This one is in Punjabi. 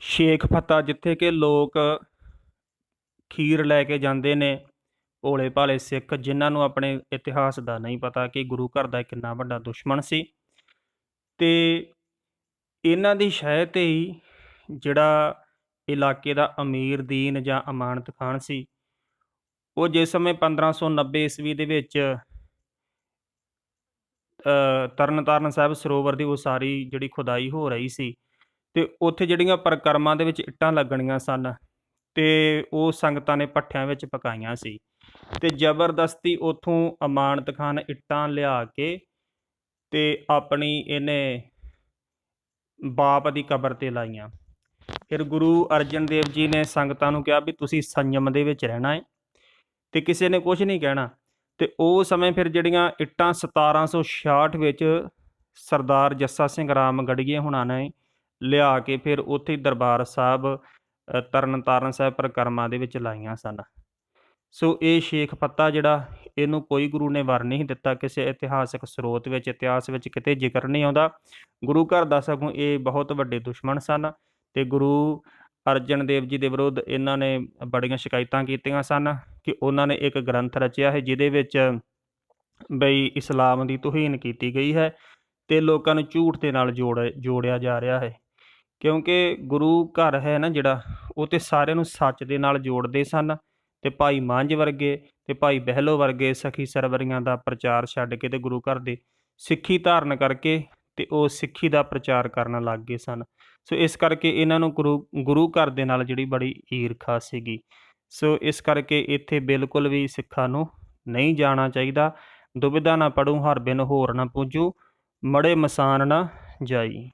ਸ਼ੇਖ ਫਤਾ ਜਿੱਥੇ ਕਿ ਲੋਕ ਖੀਰ ਲੈ ਕੇ ਜਾਂਦੇ ਨੇ ਭੋਲੇ ਭਾਲੇ ਸਿੱਖ ਜਿਨ੍ਹਾਂ ਨੂੰ ਆਪਣੇ ਇਤਿਹਾਸ ਦਾ ਨਹੀਂ ਪਤਾ ਕਿ ਗੁਰੂ ਘਰ ਦਾ ਕਿੰਨਾ ਵੱਡਾ ਦੁਸ਼ਮਣ ਸੀ। ਤੇ ਇਹਨਾਂ ਦੀ ਸ਼ਹਿ ਤੇ ਹੀ ਜਿਹੜਾ ਇਲਾਕੇ ਦਾ ਅਮੀਰ ਦੀਨ ਜਾਂ ਅਮਾਨਤ ਖਾਨ ਸੀ ਉਹ ਜਿਸ ਸਮੇਂ 1590 ਈਸਵੀ ਦੇ ਵਿੱਚ ਅ, ਤਰਨਤਾਰਨ ਸਾਹਿਬ ਸਰੋਵਰ ਦੀ ਉਸਾਰੀ ਜਿਹੜੀ ਖੁਦਾਈ ਹੋ ਰਹੀ ਸੀ ਤੇ ਉੱਥੇ ਜਿਹੜੀਆਂ ਪਰਿਕਰਮਾ ਦੇ ਵਿੱਚ ਇੱਟਾਂ ਲੱਗਣੀਆਂ ਸਨ ਤੇ ਉਹ ਸੰਗਤਾਂ ਨੇ ਭੱਠਿਆਂ ਵਿੱਚ ਪਕਾਈਆਂ ਸੀ ਤੇ ਜ਼ਬਰਦਸਤੀ ਉਥੋਂ ਅਮਾਨਤ ਖਾਨ ਇੱਟਾਂ ਲਿਆ ਕੇ ਤੇ ਆਪਣੀ ਇਹਨੇ ਬਾਪ ਦੀ ਕਬਰ ਤੇ ਲਾਈਆਂ। ਫਿਰ ਗੁਰੂ ਅਰਜਨ ਦੇਵ ਜੀ ਨੇ ਸੰਗਤਾਂ ਨੂੰ ਕਿਹਾ ਵੀ ਤੁਸੀਂ ਸੰਯਮ ਦੇ ਵਿੱਚ ਰਹਿਣਾ ਹੈ ਤੇ ਕਿਸੇ ਨੇ ਕੁਝ ਨਹੀਂ ਕਹਿਣਾ ਤੇ ਉਹ ਸਮੇਂ ਫਿਰ ਜਿਹੜੀਆਂ ਇੱਟਾਂ 1766 ਵਿੱਚ ਸਰਦਾਰ ਜੱਸਾ ਸਿੰਘ ਰਾਮ ਗੜੀਏ ਹੁਣਾਂ ਨੇ ਲਿਆ ਕੇ ਫਿਰ ਉੱਥੇ ਦਰਬਾਰ ਸਾਹਿਬ ਅ, ਤਰਨਤਾਰਨ ਸਾਹਿਬ ਪਰਿਕਰਮਾ ਦੇ ਵਿੱਚ ਲਾਈਆਂ ਸਨ। ਸੋ ਇਹ ਸ਼ੇਖ ਪੱਤਾ ਜਿਹੜਾ ਇਹਨੂੰ ਕੋਈ ਗੁਰੂ ਨੇ ਵਰ ਨਹੀਂ ਦਿੱਤਾ ਕਿਸੇ ਇਤਿਹਾਸਕ ਸਰੋਤ ਵਿੱਚ ਇਤਿਹਾਸ ਵਿੱਚ ਕਿਤੇ ਜ਼ਿਕਰ ਨਹੀਂ ਆਉਂਦਾ। ਗੁਰੂ ਘਰ ਦਾ ਸਗੋਂ ਇਹ ਬਹੁਤ ਵੱਡੇ ਦੁਸ਼ਮਣ ਸਨ ਤੇ ਗੁਰੂ ਅਰਜਨ ਦੇਵ ਜੀ ਦੇ ਵਿਰੁੱਧ ਇਹਨਾਂ ਨੇ ਬੜੀਆਂ ਸ਼ਿਕਾਇਤਾਂ ਕੀਤੀਆਂ ਸਨ ਕਿ ਉਹਨਾਂ ਨੇ ਇੱਕ ਗ੍ਰੰਥ ਰਚਿਆ ਹੈ ਜਿਹਦੇ ਵਿੱਚ ਬਈ ਇਸਲਾਮ ਦੀ ਤੋਹੀਨ ਕੀਤੀ ਗਈ ਹੈ ਤੇ ਲੋਕਾਂ ਨੂੰ ਝੂਠ ਦੇ ਨਾਲ ਜੋੜ ਜੋੜਿਆ ਜਾ ਰਿਹਾ ਹੈ। ਕਿਉਂਕਿ ਗੁਰੂ ਘਰ ਹੈ ਨਾ ਜਿਹੜਾ, ਉਹ ਤੇ ਸਾਰਿਆਂ ਨੂੰ ਸੱਚ ਦੇ ਨਾਲ ਜੋੜਦੇ ਸਨ ਤੇ ਭਾਈ ਮਾਂਝ ਵਰਗੇ ਤੇ ਭਾਈ ਬਹਿਲੋ ਵਰਗੇ ਸਖੀ ਸਰਵਰੀਆਂ ਦਾ ਪ੍ਰਚਾਰ ਛੱਡ ਕੇ ਤੇ ਗੁਰੂ ਘਰ ਦੇ ਸਿੱਖੀ ਧਾਰਨ ਕਰਕੇ ਤੇ ਉਹ ਸਿੱਖੀ ਦਾ ਪ੍ਰਚਾਰ ਕਰਨ ਲੱਗ ਗਏ ਸਨ। ਸੋ ਇਸ ਕਰਕੇ ਇਹਨਾਂ ਨੂੰ ਗੁਰੂ ਗੁਰੂ ਘਰ ਦੇ ਨਾਲ ਜਿਹੜੀ ਬੜੀ ਈਰਖਾ ਸੀਗੀ। ਸੋ ਇਸ ਕਰਕੇ ਇੱਥੇ ਬਿਲਕੁਲ ਵੀ ਸਿੱਖਾਂ ਨੂੰ ਨਹੀਂ ਜਾਣਾ ਚਾਹੀਦਾ। ਦੁਬਿਧਾ ਨਾ ਪੜੂ ਹਰ ਬਿਨ ਹੋਰ ਨਾ ਪੂਜੂ ਮੜੇ ਮਸਾਨ ਨਾ ਜਾਈ।